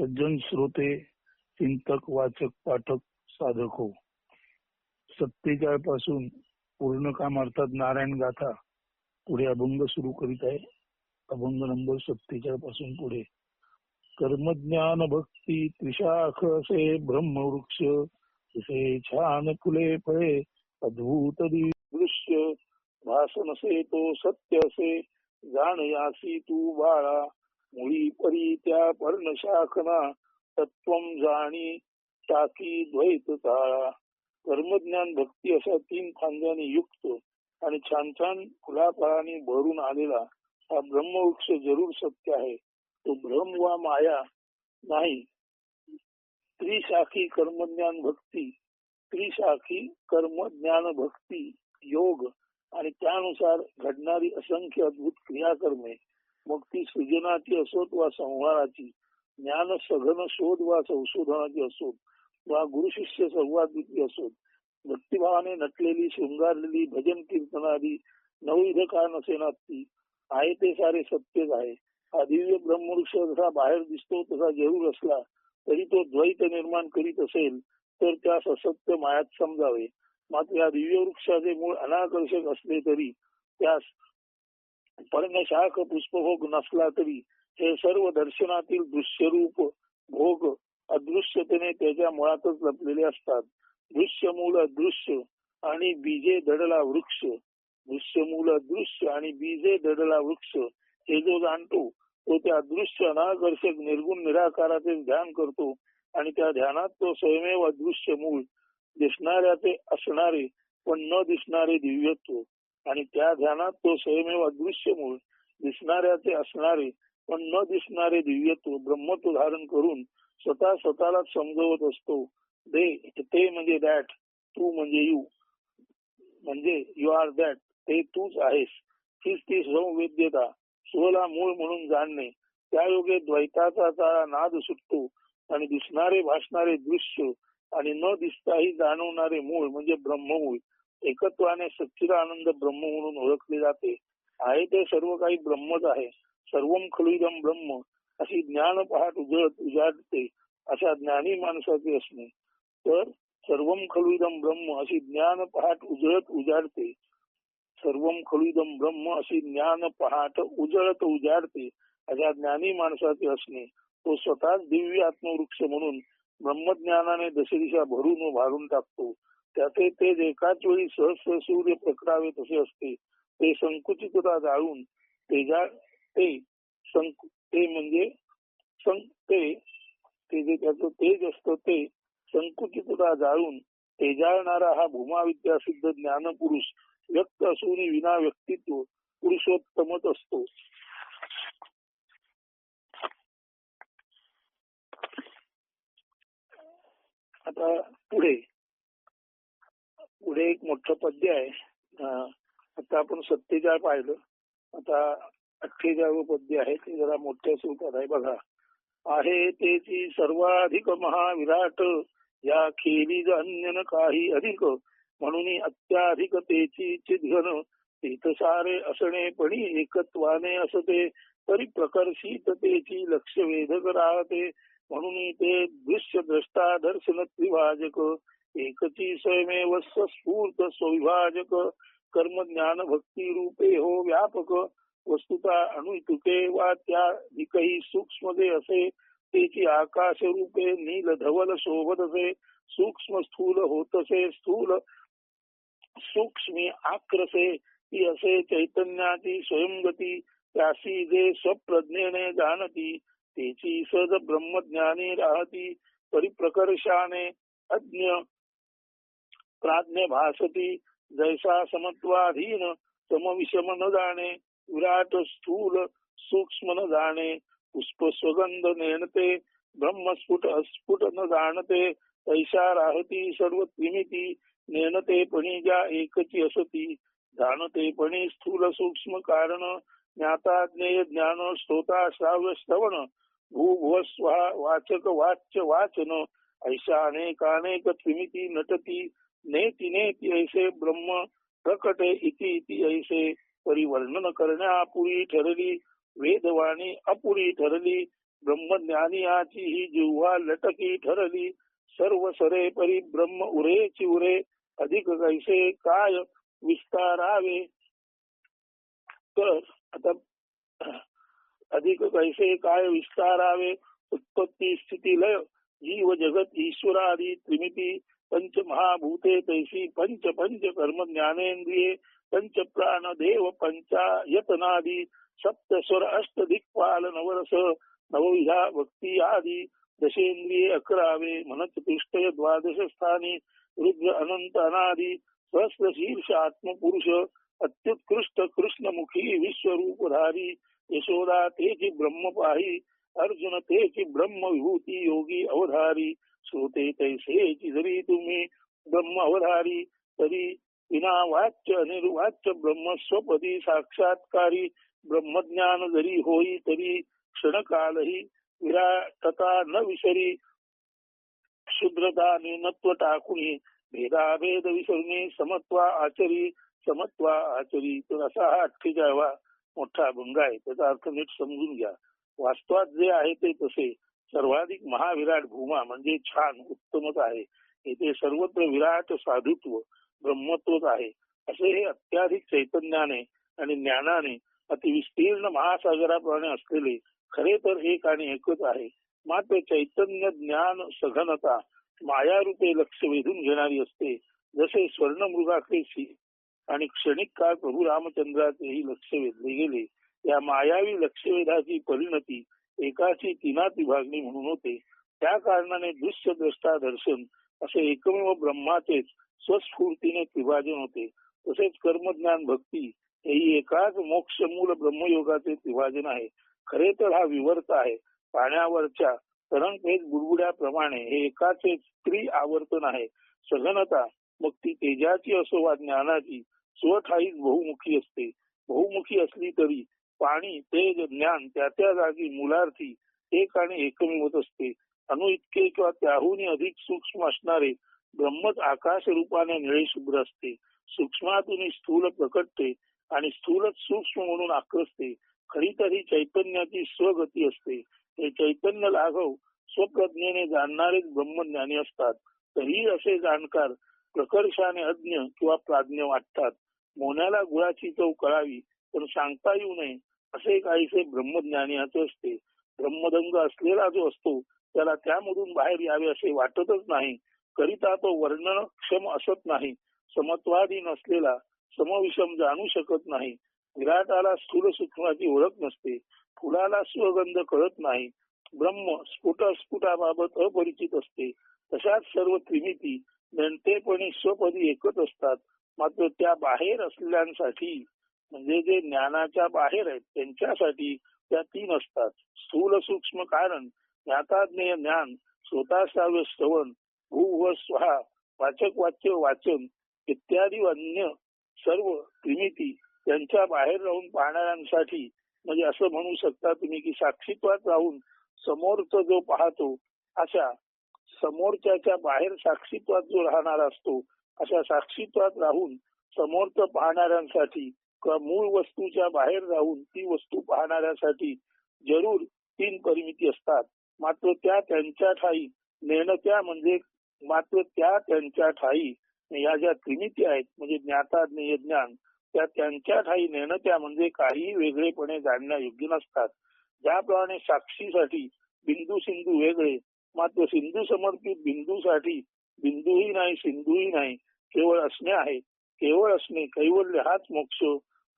सज्जन श्रोते चिंतक वाचक पाठक साधक हो. सत्तेचाळपासून पूर्ण काम अर्थात नारायण गाथा पुढे अभंग सुरू करीत आहे. अभंग नंबर सत्तेचाळपासून पुढे. कर्मज्ञान भक्ती त्रिशाख असे ब्रह्मवृक्ष असे छान फुले फळे अद्भुत दृश्य भासन असे तो सत्य असे जाण यासी तू बाळा मुळी परी त्या पर्णशाखना तत्व जाणी टाकी द्वैत ताळा कर्मज्ञान भक्ती अशा तीन खांद्याने युक्त आणि छान छान फुलाफळाने भरून आलेला हा ब्रह्मवृक्ष जरूर सत्य आहे. तो भ्रम वा माया नाही. त्रिशाखी कर्मज्ञान भक्ती. त्रिशाखी कर्म ज्ञान भक्ती योग आणि त्यानुसार घडणारी असंख्य अद्भुत क्रियाकर्मे मग ती सृजनाची असोत वा संहाराची ज्ञान सघन शोध वा संशोधनाची असोत वा गुरु शिष्य संवादिकी असोत भक्तिभावाने नटलेली शृंगारलेली भजन कीर्तनादी नवविध का नसेना ती आहे ते सारे सत्यच आहे. हा दिव्य ब्रह्मवृक्ष जसा बाहेर दिसतो तसा जरूर असला तरी तो द्वैत निर्माण करीत असेल तर त्यास असत्य मायात समजावे. मात्र या दिव्य वृक्षाचे मूळ अनाकर्षक असले तरी त्यास पर्णशाख पुष्पभोग नसला तरी हे सर्व दर्शनातील दृश्यरूप भोग अदृश्यतेने त्याच्या मुळातच लपलेले असतात. दृश्य मूल अदृश्य आणि बीजे दडला वृक्ष. दृश्य मूल अदृश्य आणि बीजे दडला वृक्ष हे जो जाणतो तो त्या अदृश्य अनाकर्षक निर्गुण निराकाराचे ध्यान करतो आणि त्या ध्यानात तो स्वयमेव अदृश्य मूळ दिसणाऱ्याचे असणारे पण न दिसणारे दिव्यत्व. आणि त्या ध्यानात तो स्वयमेव अदृश्य मूळ दिसणाऱ्याचे असणारे पण न दिसणारे दिव्यत्व ब्रह्मत्व धारण करून स्वतः स्वतःला समजवत असतो. दे ते म्हणजे दॅट तू म्हणजे यू म्हणजे यू आर दॅट ते तूच आहेस. हीच ती संवेद्यता स्वला मूळ म्हणून जाणणे. त्या योगे द्वैताचा तारा नाद सुटतो आणि दिसणारे भासणारे दृश्य आणि न दिसताही जाणवणारे मूळ म्हणजे ब्रह्ममूळ. एकत्वाने सच्चिदानंद ब्रह्म म्हणून ओळखले जाते. आहे ते सर्व काही ब्रह्मच आहे. सर्व खलुदम ब्रह्म. अशी ज्ञान पहाट उजळत उजाडते अशा ज्ञानी माणसाचे असणे तर सर्व खलुदम ब्रह्म अशी ज्ञान पहाट उजळत उजाडते. सर्व खलुदम ब्रह्म अशी ज्ञान पहाट उजळत उजाडते अशा ज्ञानी माणसाचे असणे तो स्वतःच दिव्य आत्मवृक्ष म्हणून ब्रह्मज्ञानाने दशदिशा भरून व भारून टाकतो. त्याचे तेज एकाच वेळी सहस्र सूर्य प्रकटावे तसे असते. ते संकुचितता जाळून तेजा ते संकु ते म्हणजे ते जे त्याचं तेज असतं ते संकुचितता जाळून तेजाळणारा हा भूमाविद्या सिद्ध ज्ञान पुरुष व्यक्त असून विना व्यक्तित्व पुरुषोत्तमच असतो. आता पुढे पुढे एक मोठं पद्य आहे. आता आपण सत्तेचाळ पाहिलं. आता अठ्ठेचाळ पद्य आहे ते जरा मोठ्या स्वरूपात आहे. बघा आहे तेची सर्वाधिक महाविराट या खेरीज अन्य काही अधिक म्हणून अत्याधिक तेची चिघन सारे असणे पणी एकत्वाने असते तरी प्रकर्षिततेची लक्ष वेधक राहते म्हणून ते दृश्य द्रष्टा दर्शन त्रिभाजक एकची स्वयमेव स्फूर्त स्वविभाजक कर्म ज्ञान भक्ति रूपे हो व्यापक, वस्तुता अणुतुके वा त्या सूक्ष्म जे असे त्याची आकाश रूपे नील धवल शोभत असे सूक्ष्म स्थूल होतसे, स्थूल सूक्ष्मी आक्रसे, ती असे चैतन्याची स्वयंगती त्याशी जे स्वप्रज्ञेने जाणती त्याची सद ब्रह्मज्ञानी राहती, परिप्रकर्षाने अज्ञ प्राज्ञ भासती जैसा समत्वाधीन समविषम न जाणे विराट स्थूल सूक्ष्म न जाणे पुष्प सुगंध नेणते ब्रह्मस्फुट अस्फुट न जाणते तैसा राहती सर्व त्रिमिती नेणते पणी ज्या एकची असती जाणते पणी स्थूल सूक्ष्म कारण ज्ञाता ज्ञेय ज्ञान श्रोता श्राव्य श्रवण भूभुव वाचक वाच्य वाचन ऐसा अनेकानेक त्रिमिती नटती नेती तिने ऐसे ब्रह्म प्रकटे इति इति ऐसे परिवर्णन करण्यापुरी ठरली वेदवाणी अपुरी ठरली ब्रह्मज्ञानियाची ही जिव्हा लटकी ठरली सर्व सरे परी ब्रह्म उरे उरे अधिक कैसे काय विस्तारावे? तर आता अधिक कैसे काय विस्तारावे? उत्पत्ती स्थिती लय जीव जगत ईश्वरादी त्रिमिती पंच महाभूते तैसी पंच पंच कर्म ज्ञानेंद्रिये पंच प्राण देव पंचायतनादी सप्त स्वर अष्ट दिक्पाल नवरस नवविधा भक्ती आदी दशेंद्रिये अकरावे म्हणत पृष्ठय द्वादश स्थानी रुद्र अनंत अनादी सहस्र शीर्ष आत्मपुरुष अत्युत्कृष्ट कृष्णमुखी विश्वरूपधारी यशोदा तेची ब्रह्म पाही अर्जुन तेची ब्रह्म विभूती योगी अवधारी श्रोते तैसेची जरी तुम्ही ब्रह्म अवधारी तरी विना वाच्य निर्वाच्य ब्रह्म स्वपदी साक्षात्कारी ब्रह्मज्ञान जरी होई तरी क्षणकालही विराटता न विसरी शुद्रता निनत्व टाकुणी भेदाभेद विसरणे समत्वा आचरी समत्वा आचरी. तर असा हा अठ्ठेचाळवा मोठा अभंग आहे. त्याचा अर्थ नीट समजून घ्या. वास्तवात जे आहे ते तसे. सर्वाधिक महाविराट भूमा म्हणजे छान उत्तमच आहे. येथे सर्वत्र विराट साधुत्व ब्रह्मत्वच आहे. असे हे अत्याधिक चैतन्याने आणि ज्ञानाने अतिविस्तीर्ण महासागराप्रमाणे असलेले खरे तर एक आणि एकच आहे. मात्र चैतन्य ज्ञान सघनता मायारूपे लक्ष वेधून घेणारी असते. जसे स्वर्णमृगाकडे आणि क्षणिक काळ प्रभू रामचंद्राचेही लक्ष वेधले गेले या मायावी लक्षवेधाची परिणती एकाची तिनात विभागणी म्हणून होते. त्या कारणाने दृश्य द्रष्टा दर्शन असे एकमेव ब्रह्माचेच स्वस्फूर्तीने विभाजन होते. तसेच कर्मज्ञान भक्ती हेही एकाच मोक्ष मूल ब्रह्मयोगाचे विभाजन आहे. खरे तर हा विवर्त आहे. पाण्यावरच्या तरंगपेज बुडबुड्याप्रमाणे हे एकाचे स्त्री आवर्तन आहे. सघनता मग ती तेजाची असो वा ज्ञानाची स्वठाईच बहुमुखी असते. बहुमुखी असली तरी पाणी तेज ज्ञान त्या त्या जागी मुलार्थी एक आणि एकमेवत असते. अनु इतके किंवा त्याहूनही अधिक सूक्ष्म असणारे ब्रह्मच आकाश रूपाने निळे शुभ्र असते. सूक्ष्मातून स्थूल प्रकटते आणि स्थूलच सूक्ष्म म्हणून आक्रसते. खरी तरी चैतन्याची स्वगती असते. हे चैतन्य लाघव स्वप्रज्ञेने जाणणारेच ब्रह्मज्ञानी असतात. तरी असे जाणकार प्रकर्षाने अज्ञ किंवा प्राज्ञ वाटतात. मोन्याला गुळाची चव कळावी पण सांगता येऊ नये. असे काहीसे ब्रह्मज्ञानीचे असते. ब्रह्मदंग असलेला जो असतो त्याला त्यामधून बाहेर यावे असे वाटतच नाही. करिता तो वर्णनक्षम असत नाही. समत्वादी नसलेला समविषम जाणू शकत नाही. विराटाला स्थूल सूक्ष्माची ओळख नसते. फुलाला सुगंध कळत नाही. ब्रह्म स्फुट स्फुटाबाबत अपरिचित असते. तशाच सर्व त्रिमिती नेणतेपणे स्वपदी एकच असतात. मात्र त्या बाहेर असलेल्यांसाठी म्हणजे जे ज्ञानाच्या बाहेर आहेत त्यांच्यासाठी त्या तीन असतात. स्थूल सूक्ष्म कारण ज्ञाताज्ञेय ज्ञान स्वतः श्रवण भू व स्वहा वाचक वाच्य वाचन इत्यादी अन्य सर्व त्रिमिती त्यांच्या बाहेर राहून पाहणाऱ्यांसाठी म्हणजे असं म्हणू शकता तुम्ही की साक्षीत्वात राहून समोरचा जो पाहतो अशा समोरच्याच्या बाहेर साक्षीत्वात जो राहणारा असतो अशा साक्षीत्वात राहून समोरचं पाहणाऱ्यांसाठी मूळ वस्तूच्या बाहेर जाऊन ती वस्तू पाहणाऱ्यासाठी जरूर तीन परिमिती असतात. मात्र त्या त्यांच्या ठाई नेणत्या म्हणजे मात्र त्या त्यांच्या ठाई या ज्या त्रिमिती आहेत म्हणजे ज्ञाता ज्ञान त्या त्यांच्या ठाई नेणत्या म्हणजे काही वेगळेपणे जाणण्या योग्य नसतात. ज्याप्रमाणे साक्षीसाठी बिंदू सिंधू वेगळे मात्र सिंधू समर्पित बिंदूसाठी बिंदूही नाही सिंधूही नाही केवळ असणे आहे. केवळ असणे कैवल्य हाच मोक्ष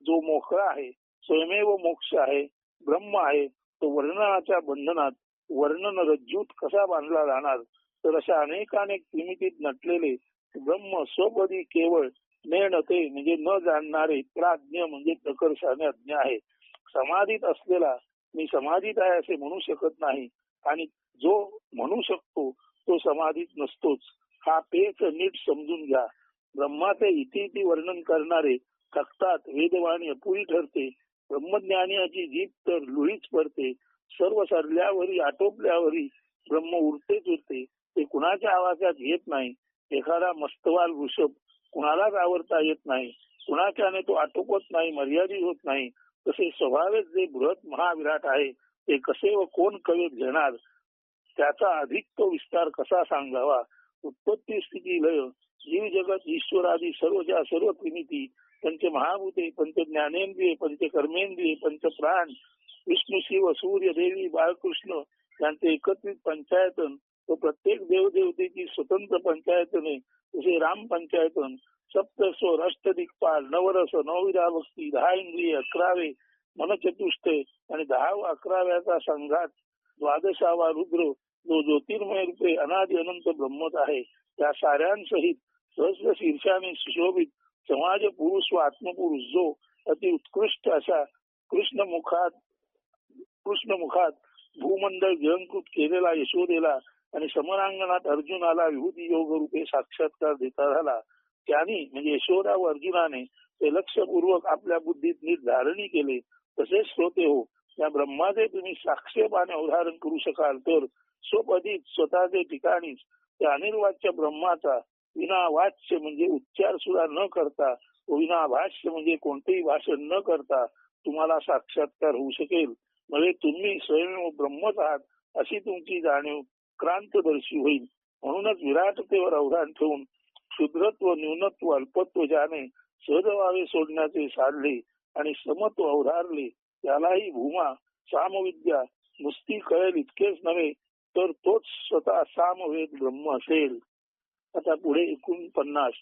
जो मोकळा आहे स्वयमेव मोक्ष आहे ब्रह्म आहे तो वर्णनाच्या बंधनात वर्णन रज्जूत कसा बांधला जाणार? तर अशा अनेकानेक अनेक त्रिमितीत नटलेले ब्रह्म स्वपदी केवळ नेणते म्हणजे न जाणणारे प्राज्ञ म्हणजे प्रकर्षाने अज्ञ आहे. समाधीत असलेला मी समाधीत आहे असे म्हणू शकत नाही. आणि जो म्हणू शकतो तो समाधीत नसतोच. हा पेच नीट समजून घ्या. ब्रह्माचे इति वर्णन करणारे थकतात वेदवाणी अपुरी ठरते. ब्रह्मज्ञानियाची जीप तर लुहीच पडते. सर्व सरल्यावरी आटोपल्यावरी ब्रह्म उरतेच उरते. ते कुणाच्या आवाजात येत नाही? एखादा मस्तवाल वृषभ कुणालाच आवडता येत नाही. कुणाच्याने तो आटोपत नाही मर्यादित होत नाही? तसे स्वभावच जे बृहत महाविराट आहे ते कसे व कोण कवे घेणार? त्याचा अधिक तो विस्तार कसा सांगावा? उत्पत्ती स्थिती लय. जीव जगत ईश्वर आदी सर्व ज्या सर्व त्रिमिती पंच महाभूते पंच ज्ञानेंद्रिय पंच कर्मेंद्रिय पंच प्राण विष्णू शिव सूर्य देवी बाळकृष्ण यांचे एकत्रित पंचायतन व प्रत्येक देवदेवतेची स्वतंत्र पंचायतने जसे राम पंचायतन सप्तस्वर अष्टदिक्पाल नवरस नवविरा भक्ती दहा इंद्रिय अकरावे मनचतुष्ट आणि दहा अकराव्याचा संघात द्वादशावा रुद्र जो ज्योतिर्मय रूपे अनादि अनंत ब्रह्मत आहे त्या साऱ्यांसहित सहस्र शीर्षाने सुशोभित समाज पुरुष व आत्मपुरुष जो अति उत्कृष्ट अशा कृष्ण मुखात कृष्ण मुखात भूमंडळ गिळंकृत केलेला यशोदेला आणि समरांगणात अर्जुनाला विभूती योग रूपे साक्षात्कार देता झाला. त्यांनी म्हणजे यशोदा व अर्जुनाने ते लक्षपूर्वक आपल्या बुद्धीत नीट धारणी केले. तसेच श्रोते हो त्या ब्रह्माचे तुम्ही साक्षेपाने उदाहरण करू शकाल तर स्वपदीत स्वतःचे ठिकाणीच त्या अनिर्वाच्य ब्रह्माचा विना वाच्य म्हणजे उच्चार सुद्धा न करता विना भाष्य म्हणजे कोणतेही भाषण न करता तुम्हाला साक्षात्कार होऊ शकेल. म्हणजे तुम्ही स्वयं ब्रह्मच आहात अशी तुमची जाणीव क्रांतदर्शी होईल. म्हणूनच विराटतेवर अवधान ठेवून क्षुद्रत्व न्यूनत्व अल्पत्व ज्याने सहजभावे सोडण्याचे साधले आणि समत्व अवधारले त्यालाही भूमा सामविद्या नुसती कळेल इतकेच नव्हे तर तोच स्वतः सामवेद ब्रह्म असेल. आता पुढे एकोणपन्नास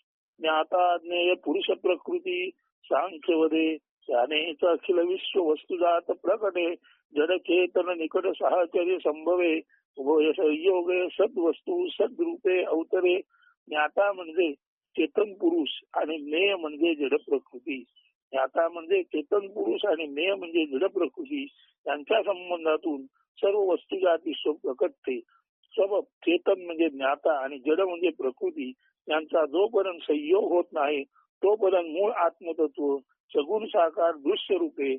ज्ञाता ज्ञेय पुरुष प्रकृती सांख्यवदे त्यानेच अखिल विश्व वस्तुजात प्रकटे जड चेतन निकट साहचर्य संभवे उभय संयोगे सद्वस्तू सद्रूपे अवतरे. ज्ञाता म्हणजे चेतन पुरुष आणि ज्ञेय म्हणजे जड प्रकृती. ज्ञाता म्हणजे चेतन पुरुष आणि ज्ञेय म्हणजे जड प्रकृती. यांच्या संबंधातून सर्व वस्तुजात वस्तुजाती प्रकटते. सब चेतन म्हणजे ज्ञाता आणि जड म्हणजे प्रकृती यांचा जोपर्यंत संयोग होत नाही तोपर्यंत मूळ आत्मतत्व सगुण साकार दृश्य रूपे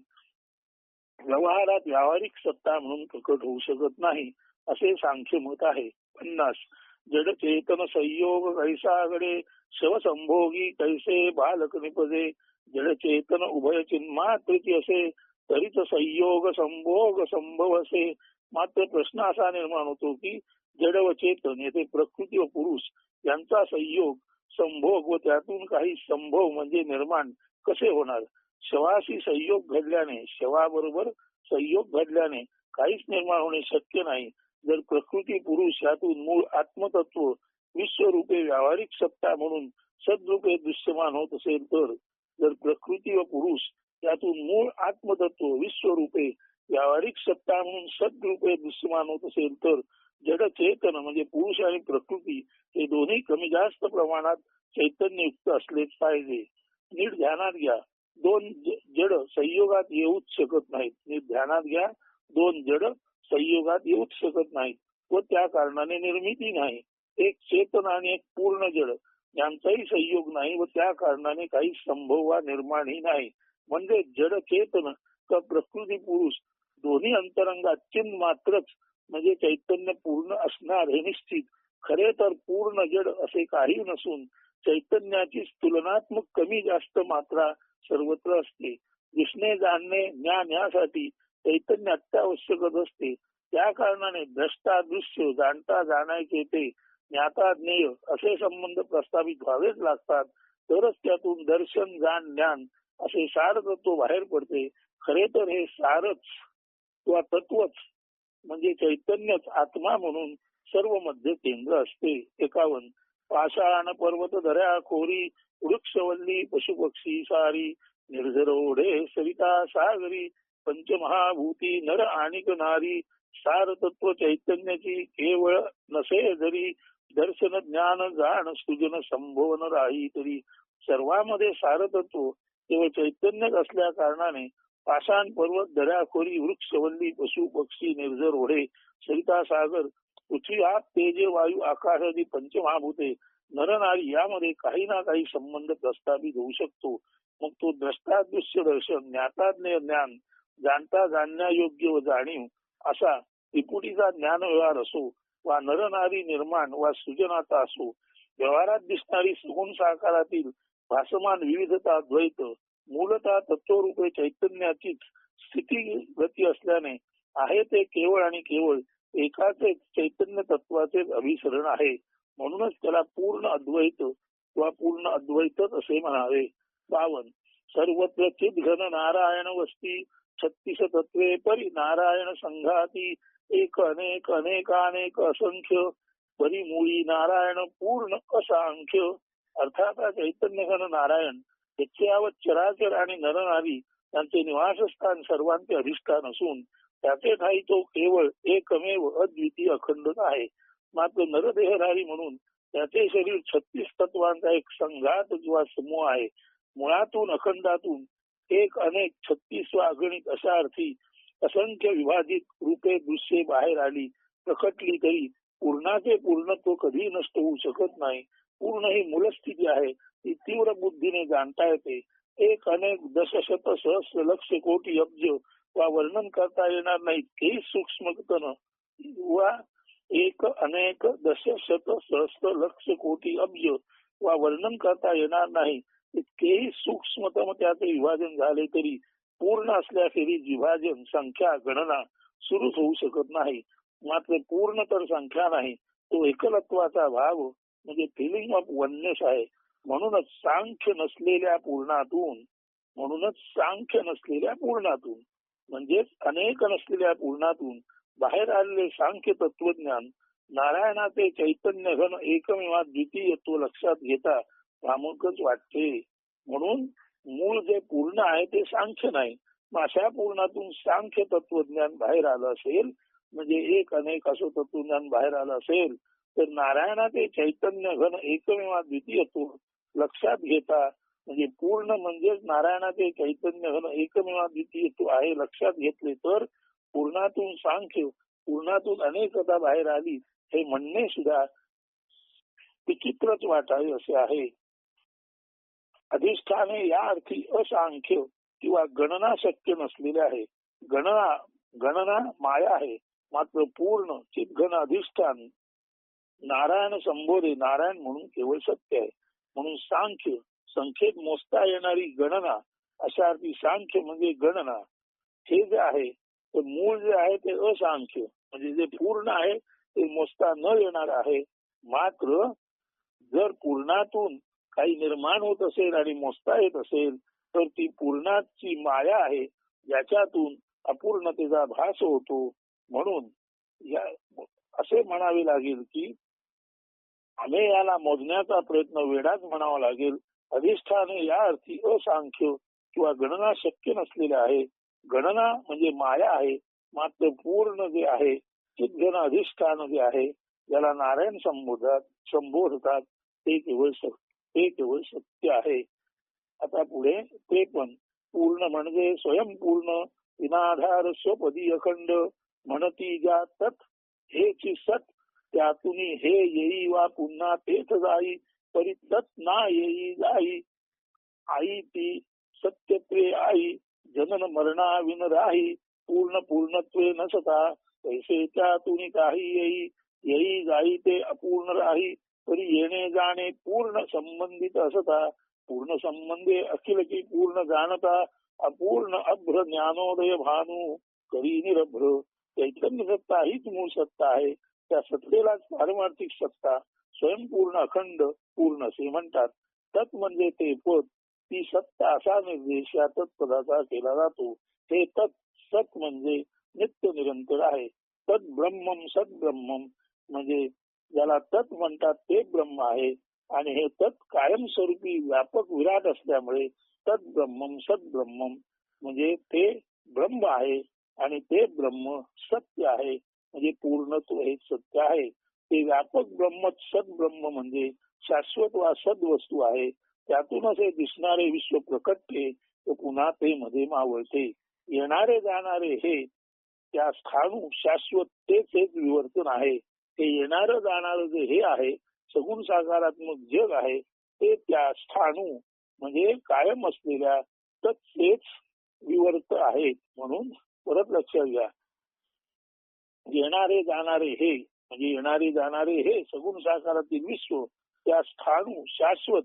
व्यवहारात व्यावहारिक सत्ता म्हणून प्रकट होऊ शकत नाही असे सांख्य मत आहे. पन्नास. जड चेतन संयोग कैसाकडे शवसंभोगी कैसे बालक निपदे जड चेतन उभय चिन्मात्रची असे तरीच संयोग संभोग संभव असे मात्र प्रश्न असा निर्माण होतो की जड व चेतन येथे प्रकृती व पुरुष यांचा संयोग संभोग व त्यातून काही संभव म्हणजे निर्माण कसे होणार? शवाशी संयोग घडल्याने शवाबरोबर संयोग घडल्याने काहीच निर्माण होणे शक्य नाही. जर प्रकृती पुरुष यातून मूळ आत्मतत्व विश्वरूपे व्यावहारिक सत्ता म्हणून सद्रूपे दृश्यमान होत असेल तर जर प्रकृती व पुरुष यातून मूळ आत्मतत्व विश्वरूपे व्यावहारिक सत्ता म्हणून सद्रूपे दृश्यमान होत असेल तर जड चेतन म्हणजे पुरुष आणि प्रकृती हे दोन्ही कमी जास्त प्रमाणात चैतन्ययुक्त असलेच पाहिजे. नीट ध्यानात घ्या. दोन जड संयोगात येऊच शकत नाहीत. नीट ध्यानात घ्या. दोन जड संयोगात येऊच शकत नाहीत. व त्या कारणाने निर्मिती नाही. एक चेतन आणि एक पूर्ण जड. यांचाही संयोग नाही व त्या कारणाने काही संभव वा निर्माणही नाही. म्हणजे जड चेतन तर प्रकृती पुरुष दोन्ही अंतरंगात चिन्ह मात्रच म्हणजे चैतन्य पूर्ण असणार हे निश्चित. खरे तर पूर्ण जड असे काही नसून चैतन्याची तुलनात्मक कमी जास्त मात्रा सर्वत्र असते. दिसणे जाणणे ज्ञान यासाठी चैतन्य अत्यावश्यकच असते. त्या कारणाने द्रष्टा दृश्य जाणता जाणायचे ते ज्ञाता ज्ञेय असे संबंध प्रस्थापित व्हावेच लागतात. तरच त्यातून दर्शन जाण ज्ञान असे सार तत्व बाहेर पडते. खरे तर हे सारच किंवा तत्वच म्हणजे चैतन्यच आत्मा म्हणून सर्वमध्ये केंद्र असते. एकावन्न. पाषाण पर्वत दऱ्या खोरी वृक्षवल्ली पशुपक्षी सारी निर्झर ओढे सविता सागरी पंचमहाभूती नर आणिक नारी सार तत्व चैतन्याची केवळ नसे जरी दर्शन ज्ञान जाण सृजन संभवन राही तरी. सर्वांमध्ये सारतत्व केवळ चैतन्यच असल्या कारणाने पाषाण पर्वत दर्याखोरी वृक्षवल्ली पशु पक्षी निर्जर ओढे सरिता सागर पृथ्वी आत तेजे वायू आकाश आदी पंचमहाभूते नरनारी यामध्ये काही ना काही संबंध प्रस्थापित होऊ शकतो. मग तो द्रष्टा दृश्य दर्शन ज्ञाताज्ञ ज्ञान जाणता जाणण्यायोग्य व जाणीव असा त्रिपुटीचा ज्ञान व्यवहार असो वा नरनारी निर्माण वा सृजनाचा असो व्यवहारात दिसणारी सगुण साकारातील भासमान विविधता द्वैत मूलतः तत्वरूपे चैतन्याचीच स्थिती गती असल्याने आहे ते केवळ आणि केवळ एकाच एक चैतन्य तत्वाचे अभिसरण आहे. म्हणूनच त्याला पूर्ण अद्वैत किंवा पूर्ण अद्वैतच असे म्हणावे. बावन सर्वत्र चित घन नारायण वस्ती छत्तीस तत्वे परी नारायण संघाती एक अनेक अनेकानेक असंख्य परी मुळी नारायण पूर्ण असंख्य. अर्थात चैतन्य घन नारायण त्याच्यावत चराचर आणि नरनारी त्यांचे निवासस्थान सर्वांचे अधिष्ठान असून त्याचे ठाई तो केवळ एकमेव अद्वितीय अखंड आहे. मात्र नरदेहधारी म्हणून त्याचे शरीर छत्तीस तत्वांचा एक संघात किंवा समूह आहे. मुळातून अखंडातून एक अनेक छत्तीस अगणित अशा अर्थी असंख्य विभाजित रूपे दृश्ये बाहेर आली प्रकटली तरी पूर्णाचे पूर्णत्व कधी नष्ट होऊ शकत नाही. पूर्ण ही मूलस्थिती आहे. ती तीव्र बुद्धीने जाणता येते. एक अनेक दशशत सहस्र लक्ष कोटी अब्ज वा वर्णन करता येणार नाही इतकेही सूक्ष्म वा एक अनेक दशशत सहस्र लक्ष कोटी अब्ज वा वर्णन करता येणार नाही. इतकेही सूक्ष्मतम त्याचे विभाजन झाले तरी पूर्ण असल्याखेरीज विभाजन संख्या गणना सुरूच होऊ शकत नाही. मात्र पूर्ण तर संख्या नाही. तो एकलत्वाचा भाव म्हणजे फिलिंग ऑफ वननेस आहे. म्हणूनच सांख्य नसलेल्या पूर्णातून म्हणूनच सांख्य नसलेल्या पूर्णातून म्हणजेच अनेक नसलेल्या पूर्णातून बाहेर आलेले सांख्य तत्वज्ञान नारायणाचे चैतन्य घन एकमेवा द्वितीय तो लक्षात घेता प्रामुख्यच वाटते. म्हणून मूळ जे पूर्ण आहे ते सांख्य नाही. मग अशा पूर्णातून सांख्य तत्वज्ञान बाहेर आलं असेल म्हणजे एक अनेक असं तत्वज्ञान बाहेर आलं असेल तर नारायणाचे चैतन्य घन एकमेवा द्वितीयत्व लक्षात घेता. म्हणजे पूर्ण म्हणजेच नारायणाचे चैतन्य घन एकमेवा द्वितीयत्व आहे लक्षात घेतले तर पूर्णातून सांख्य पूर्णातून अनेकता बाहेर आली हे म्हणणे सुद्धा विचित्रच वाटावे असे आहे. अधिष्ठाने या अर्थी असांख्य किंवा गणना शक्य नसलेले आहे. गणना गणना माया आहे. मात्र पूर्ण चितघन अधिष्ठान नारायण संबोधे नारायण म्हणून केवळ सत्य आहे. म्हणून सांख्य संख्येत मोजता येणारी गणना अशा अर्थी सांख्य म्हणजे गणना हे जे आहे ते मूळ जे आहे ते असांख्य. म्हणजे जे पूर्ण आहे ते मोजता न येणार आहे. मात्र जर पूर्णातून काही निर्माण होत असेल आणि मोजता येत असेल तर ती पूर्णाची माया आहे ज्याच्यातून अपूर्णतेचा भास होतो. म्हणून या असे म्हणावे लागेल की आम्ही याला मोजण्याचा प्रयत्न वेडाच म्हणावा लागेल. अधिष्ठाने या अर्थी असांख्य किंवा गणना शक्य नसलेले आहे. गणना म्हणजे माया आहे. मात्र पूर्ण जे आहे चितघन अधिष्ठान जे आहे ज्याला नारायण संबोधतात संबोधतात ते केवळ ते केवळ सत्य आहे. आता पुढे ते पण पूर्ण म्हणजे स्वयंपूर्ण विनाधार स्वपदी अखंड म्हणती ज्या तत् हेची सत त्यातून हे येई वा पुन्हा तेच जाई तरी तत् ना येई जाई. आई ती सत्यत्वे आई जनन मरणा विन राही पूर्ण पूर्णत्वे नसता पैसे त्यातून काही येई येई जाई ते अपूर्ण राही तरी येणे जाणे पूर्ण संबंधित असता पूर्ण संबंधे अखिल की पूर्ण जाणता अपूर्ण अभ्र ज्ञानोदय भानू करी निरभ्र. चैतन्य सत्ता हीच मूळ सत्ता आहे. त्या सत्तेलाच पारमार्थिक सत्ता स्वयंपूर्ण अखंड पूर्ण असे म्हणतात. तत् म्हणजे ते पद ती सत्ता असा निर्देश या तत्पदाचा केला जातो. हे तत् सत म्हणजे नित्य निरंतर आहे. तत् ब्रह्मम सत म्हणजे ज्याला तत् म्हणतात ते ब्रह्म आहे. आणि हे तत् कायमस्वरूपी व्यापक विराट असल्यामुळे तत् ब्रह्मम सत म्हणजे ते ब्रह्म आहे. आणि ते ब्रह्म सत्य आहे. म्हणजे पूर्णत्व हे सत्य आहे. ते व्यापक ब्रह्म सद ब्रह्म म्हणजे शाश्वत वा सद वस्तू आहे. त्यातूनच हे दिसणारे विश्व प्रकटते व पुन्हा ते मध्ये मावळते. येणारे जाणारे हे त्या स्थानू शाश्वत तेच हेच विवर्तन आहे. ते येणारं जाणारं जे हे आहे सगुण साकारात्मक जग आहे ते त्या स्थानू म्हणजे कायम असलेल्या तेच विवर्त आहे म्हणून परत लक्षात घ्या. येणारे जाणारे हे म्हणजे येणारे जाणारे हे सगुण साकारातील विश्व त्या स्थानू शाश्वत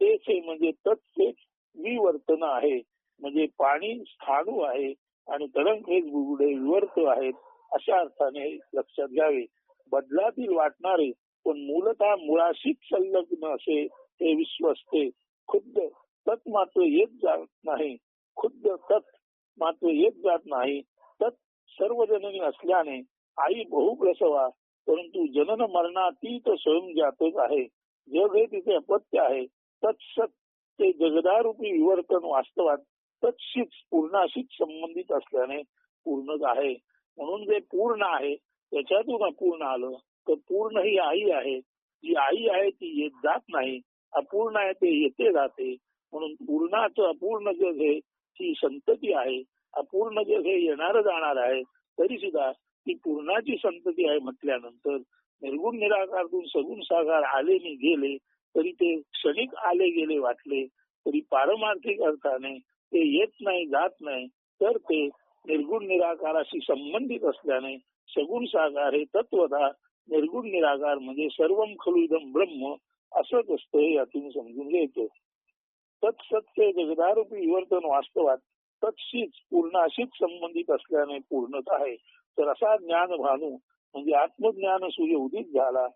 तेच हे म्हणजे तत्तेच विवर्तन आहे. म्हणजे पाणी स्थाणू आहे आणि तरंग हेच बुडबुडे विवर्त आहेत अशा अर्थाने लक्षात घ्यावे. बदलातील वाटणारे पण मूलतः मुळाशीच संलग्न असे हे विश्व असते. खुद्द तत् मात्र येत जात नाही. खुद्द तत् मात्र येत जात नाही. तत् सर्व जननी असल्याने आई बहुप्रसवा परंतु जनन मरणातीत स्वयंजातच आहे. जग हे तिचे अपत्य आहे. तत्सत ते जगदारूपी विवर्तन वास्तवात तत्शीच पूर्णाशीच संबंधित असल्याने पूर्णच आहे. म्हणून जे पूर्ण आहे त्याच्यातून अपूर्ण आलं तर पूर्ण ही आई आहे. जी आई आहे ती येत जात नाही. अपूर्ण आहे ते येते जाते. म्हणून पूर्णाचं अपूर्ण जग हे ती संतती आहे अपूर्ण जग हे येणार जाणार आहे तरी सुद्धा ती पूर्णाची संतती आहे म्हटल्यानंतर निर्गुण निराकारातून सगुण साकार आले नि गेले तरी ते क्षणिक आले गेले वाटले तरी पारमार्थिक अर्थाने ते येत नाही जात नाही तर ते निर्गुण निराकाराशी संबंधित असल्याने सगुण साकार हे तत्वता निर्गुण निराकार म्हणजे सर्व खलुदम ब्रह्म असंच असतं हे यातून समजून घ्यायचं तत्सत्य जगदारूपी विवर्तन वास्तवात तत्शीच पूर्ण अशीच संबंधित असल्याने पूर्णत आहे. तर असा ज्ञान भानू म्हणजे आत्मज्ञान सूर्य उदित झाला.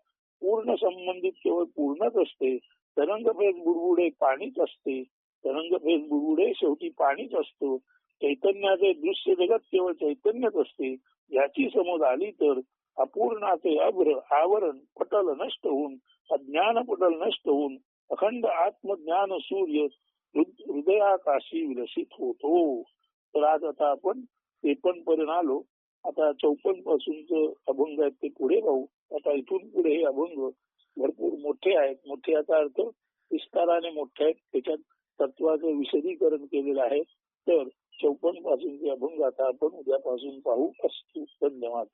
पूर्ण संबंधित केवळ पूर्णच असते. तरंगफेज बुडबुडे पाणीच असते. तरंगफेज बुडबुडे शेवटी पाणीच असतो. चैतन्याचे दृश्य जगत केवळ चैतन्यच असते. याची समज आली तर अपूर्णाचे अभ्र आवरण पटल नष्ट होऊन अज्ञान पटल नष्ट होऊन अखंड आत्मज्ञान सूर्य हृदयाकाशी विलसित होतो. तर आज आता आपण त्रेपन्न पर्यंत आलो. आता चौपन्नपासून अभंग आहेत ते पुढे पाहू. आता इथून पुढे हे अभंग भरपूर मोठे आहेत. मोठे याचा अर्थ विस्ताराने मोठे आहेत. त्याच्यात तत्वाचं विशदीकरण केलेलं आहे. तर चौपन्न पासूनचे अभंग आता आपण उद्यापासून पाहू. असतो. धन्यवाद.